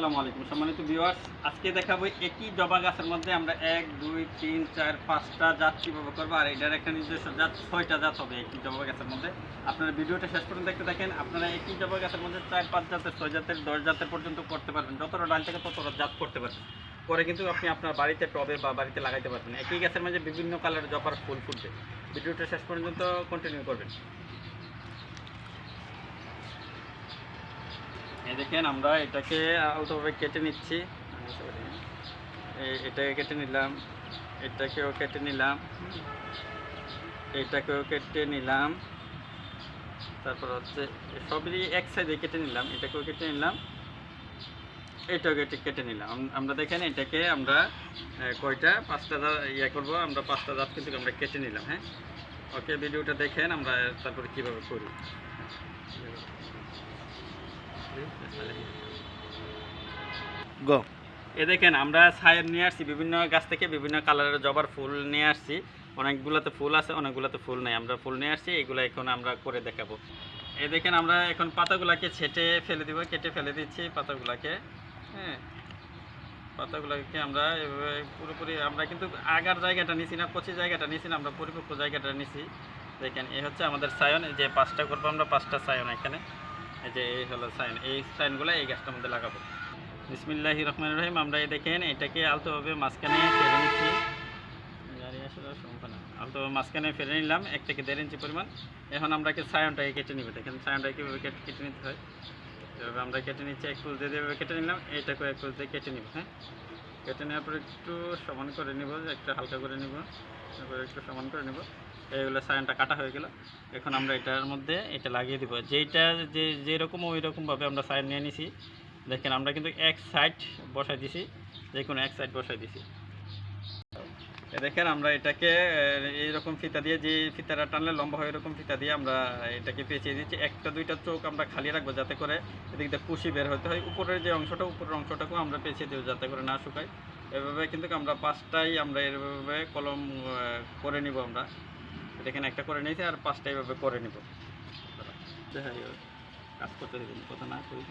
আসসালামু আলাইকুম। সম্মানিত ভিউয়ার্স, আজকে দেখাবো একই জবা গাছের মধ্যে আমরা এক, দুই, তিন, চার, পাঁচটা জাত কীভাবে করব, আর এটার একটা নিজস্ব জাত, ছয়টা জাত হবে একই জবা গাছের মধ্যে। আপনারা ভিডিওটা শেষ পর্যন্ত দেখতে দেখেন আপনারা একই জবা গাছের মধ্যে চার, পাঁচ জাতের, ছয় জাতের, দশ জাতের পর্যন্ত করতে পারবেন। যতটা ডাল থেকে ততটা জাত করতে পারবেন। পরে কিন্তু আপনি আপনার বাড়িতে টবে বা বাড়িতে লাগাইতে পারবেন। একই গাছের মধ্যে বিভিন্ন কালারের জবার ফুল ফুটবে। ভিডিওটা শেষ পর্যন্ত কন্টিনিউ করবেন। এই দেখেন, আমরা এটাকে আলতোভাবে কেটে নিচ্ছি। এটাকে কেটে নিলাম, এটাকেও কেটে নিলাম, এটাকেও কেটে নিলাম। তারপর হচ্ছে, সবই এক সাইডে কেটে নিলাম, এটাকেও কেটে নিলাম, এটাও কেটে কেটে নিলাম। আমরা দেখেন, এটাকে আমরা কয়টা? পাঁচটা ইয়ে করব, আমরা পাঁচটা দাঁত কিন্তু আমরা কেটে নিলাম হ্যাঁ? ওকে, ভিডিওটা দেখেন, আমরা তারপরে কীভাবে করি। গো এ দেখেন, আমরা ছায়ের নিয়ে আসছি, বিভিন্ন গাছ থেকে বিভিন্ন কালারের জবার ফুল নিয়ে আসছি। অনেকগুলোতে ফুল আছে, অনেকগুলোতে ফুল নেই। আমরা ফুল নিয়ে আসছি, এগুলো এখন আমরা করে দেখাবো। এ দেখেন, আমরা এখন পাতাগুলাকে ছেটে ফেলে দিব, কেটে ফেলে দিচ্ছি পাতাগুলাকে। হ্যাঁ পাতাগুলোকে আমরা এভাবে পুরোপুরি, আমরা কিন্তু আগার জায়গাটা নিছি না কচি জায়গাটা নিছি না, আমরা পরিপক্ক জায়গাটা নিছি। দেখেন এই হচ্ছে আমাদের সায়ন যে পাঁচটা করব আমরা, পাঁচটা সায়ন এখানে। এই যে এই হলো সাইন এই সাইনগুলো এই গাছটার মধ্যে লাগাবো। বিসমিল্লাহি রহমান রহিম, আমরা এই দেখেন এটাকে আলতোভাবে মাঝখানে ফেলে নিচ্ছি। আলতোভাবে মাঝখানে ফেলে নিলাম এক থেকে দেড় ইঞ্চি পরিমাণ। এখন আমরা কি সায়নটাকে কেটে নিব। দেখেন সায়নটাকে কীভাবে কেটে নিতে হয়। এভাবে আমরা কেটে নিচ্ছি, এক ফুল দিয়ে এভাবে কেটে নিলাম, এইটাকেও এক ফুল দিয়ে কেটে নিব হ্যাঁ? কেটে নেওয়ার পর একটু সমান করে নিব একটু হালকা করে নিব একটু সমান করে নিব। এইগুলো সায়নটা কাটা হয়ে গেল। এখন আমরা এটার মধ্যে এটা লাগিয়ে দিব। যেইটা যে যেরকম ওই রকমভাবে আমরা সাইড নিয়ে নিছি। দেখেন, আমরা কিন্তু এক সাইড বসাই দিছি, যে কোনো এক সাইড বসাই দিছি। দেখেন, আমরা এটাকে এইরকম ফিতা দিয়ে, যে ফিতাটা টানলে লম্বা হয় এরকম ফিতা দিয়ে আমরা এটাকে পেঁচিয়ে দিচ্ছি। একটা, দুইটা চোখ আমরা খালি রাখব যাতে করে এদিক দিয়ে কুশি বের হতে হয়। উপরের যে অংশটা, উপরের অংশটাকেও আমরা পেঁচিয়ে দেবো যাতে করে না শুকায়। এভাবে কিন্তু আমরা পাঁচটাই আমরা এভাবে কলম করে নিব আমরা। দেখেন একটা করে নিয়েছি আর পাঁচটা এভাবে করে নিব। কাজ করতে দেবেন, কথা না করি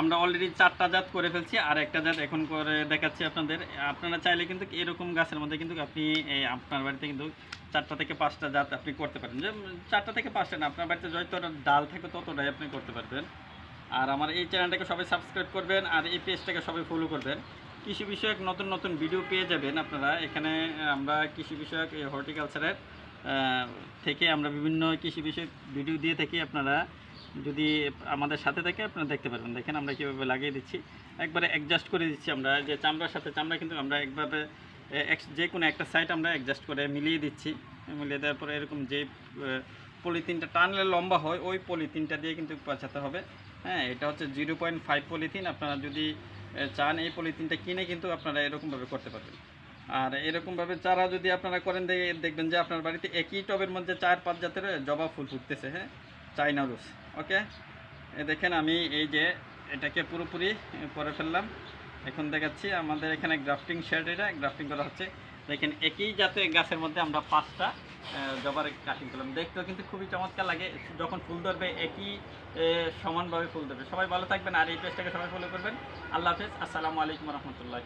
আমরা অলরেডি চারটা জাত করে ফেলছি, আর একটা জাত এখন করে দেখাচ্ছি আপনাদের। আপনারা চাইলে কিন্তু এরকম গাছের মধ্যে কিন্তু আপনি আপনার বাড়িতে কিন্তু চারটা থেকে পাঁচটা জাত আপনি করতে পারেন। যে, চারটা থেকে পাঁচটা না, আপনার বাড়িতে যতটা ডাল থাকে ততটাই আপনি করতে পারবেন। আর আমার এই চ্যানেলটাকে সবাই সাবস্ক্রাইব করবেন আর এই পেজটাকে সবাই ফলো করবেন। কৃষি বিষয়ক নতুন নতুন ভিডিও পেয়ে যাবেন আপনারা। এখানে আমরা কৃষি বিষয়ক, এই হর্টিকালচারের থেকে আমরা বিভিন্ন কৃষি বিষয়ক ভিডিও দিয়ে থাকি আপনারা। যদি আমাদের সাথে থাকে, আপনারা দেখতে পারবেন। দেখেন, আমরা কীভাবে লাগিয়ে দিচ্ছি। একবারে অ্যাডজাস্ট করে দিচ্ছি আমরা। যে চামড়ার সাথে চামড়া কিন্তু আমরা একভাবে যে কোনো একটা সাইড আমরা অ্যাডজাস্ট করে মিলিয়ে দিচ্ছি। মিলিয়ে দেওয়ার পরে এরকম যে পলিথিনটা টানলে লম্বা হয়, ওই পলিথিনটা দিয়ে কিন্তু পাচাতে হবে। হ্যাঁ এটা হচ্ছে জিরো পয়েন্ট ফাইভ পলিথিন। আপনারা যদি চান এই পলিথিনটা কিনে কিন্তু আপনারা এরকমভাবে করতে পারবেন। আর এরকমভাবে চারা যদি আপনারা করেন দেখবেন যে আপনার বাড়িতে একই টবের মধ্যে চার, পাঁচ জাতের জবা ফুল ফুটতেছে হ্যাঁ চাইনা রোজ, ওকে? দেখেন আমি এই যে এটাকে পুরোপুরি করে ফেললাম। এখন দেখাচ্ছি আমাদের এখানে গ্রাফটিং শেড এটা, গ্রাফটিং করা হচ্ছে। দেখেন একই জাতের গাছের মধ্যে আমরা পাঁচটা জবার কাটিং করলাম দেখতেও কিন্তু খুবই চমৎকার লাগে। যখন ফুল ধরবে, একই সমান সমানভাবে ফুল ধরবে। সবাই ভালো থাকবেন, আর এই পেজটাকে সবাই ফলো করবেন। আল্লাহ হাফেজ। আসসালামু আলাইকুম রহমতুল্লাহ